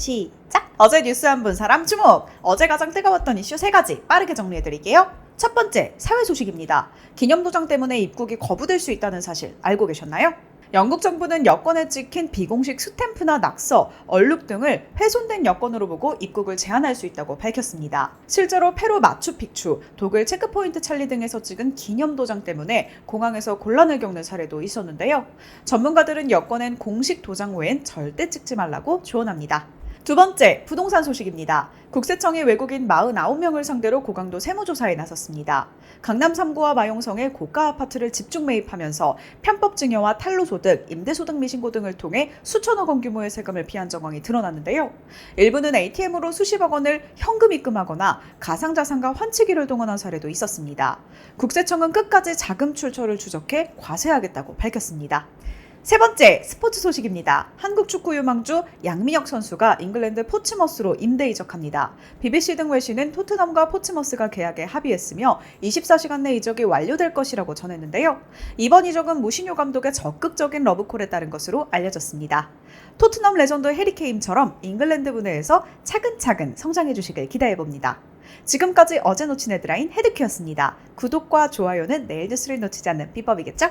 시작! 어제 뉴스 한 분 사람 주목! 어제 가장 뜨거웠던 이슈 세 가지 빠르게 정리해드릴게요. 첫 번째, 사회 소식입니다. 기념도장 때문에 입국이 거부될 수 있다는 사실 알고 계셨나요? 영국 정부는 여권에 찍힌 비공식 스탬프나 낙서, 얼룩 등을 훼손된 여권으로 보고 입국을 제한할 수 있다고 밝혔습니다. 실제로 페루 마추픽추, 독일 체크포인트 찰리 등에서 찍은 기념 도장 때문에 공항에서 곤란을 겪는 사례도 있었는데요. 전문가들은 여권엔 공식 도장 외엔 절대 찍지 말라고 조언합니다. 두 번째, 부동산 소식입니다. 국세청이 외국인 49명을 상대로 고강도 세무조사에 나섰습니다. 강남 3구와 마용성의 고가 아파트를 집중 매입하면서 편법 증여와 탈루소득, 임대소득 미신고 등을 통해 수천억 원 규모의 세금을 피한 정황이 드러났는데요. 일부는 ATM으로 수십억 원을 현금 입금하거나 가상자산과 환치기를 동원한 사례도 있었습니다. 국세청은 끝까지 자금 출처를 추적해 과세하겠다고 밝혔습니다. 세 번째 스포츠 소식입니다. 한국 축구 유망주 양민혁 선수가 잉글랜드 포츠머스로 임대 이적합니다. BBC 등 외신은 토트넘과 포츠머스가 계약에 합의했으며 24시간 내 이적이 완료될 것이라고 전했는데요. 이번 이적은 무신효 감독의 적극적인 러브콜에 따른 것으로 알려졌습니다. 토트넘 레전드 해리케인처럼 잉글랜드 분야에서 차근차근 성장해 주시길 기대해 봅니다. 지금까지 어제 놓친 헤드라인 헤드큐였습니다. 구독과 좋아요는 내일 뉴스를 놓치지 않는 비법이겠죠?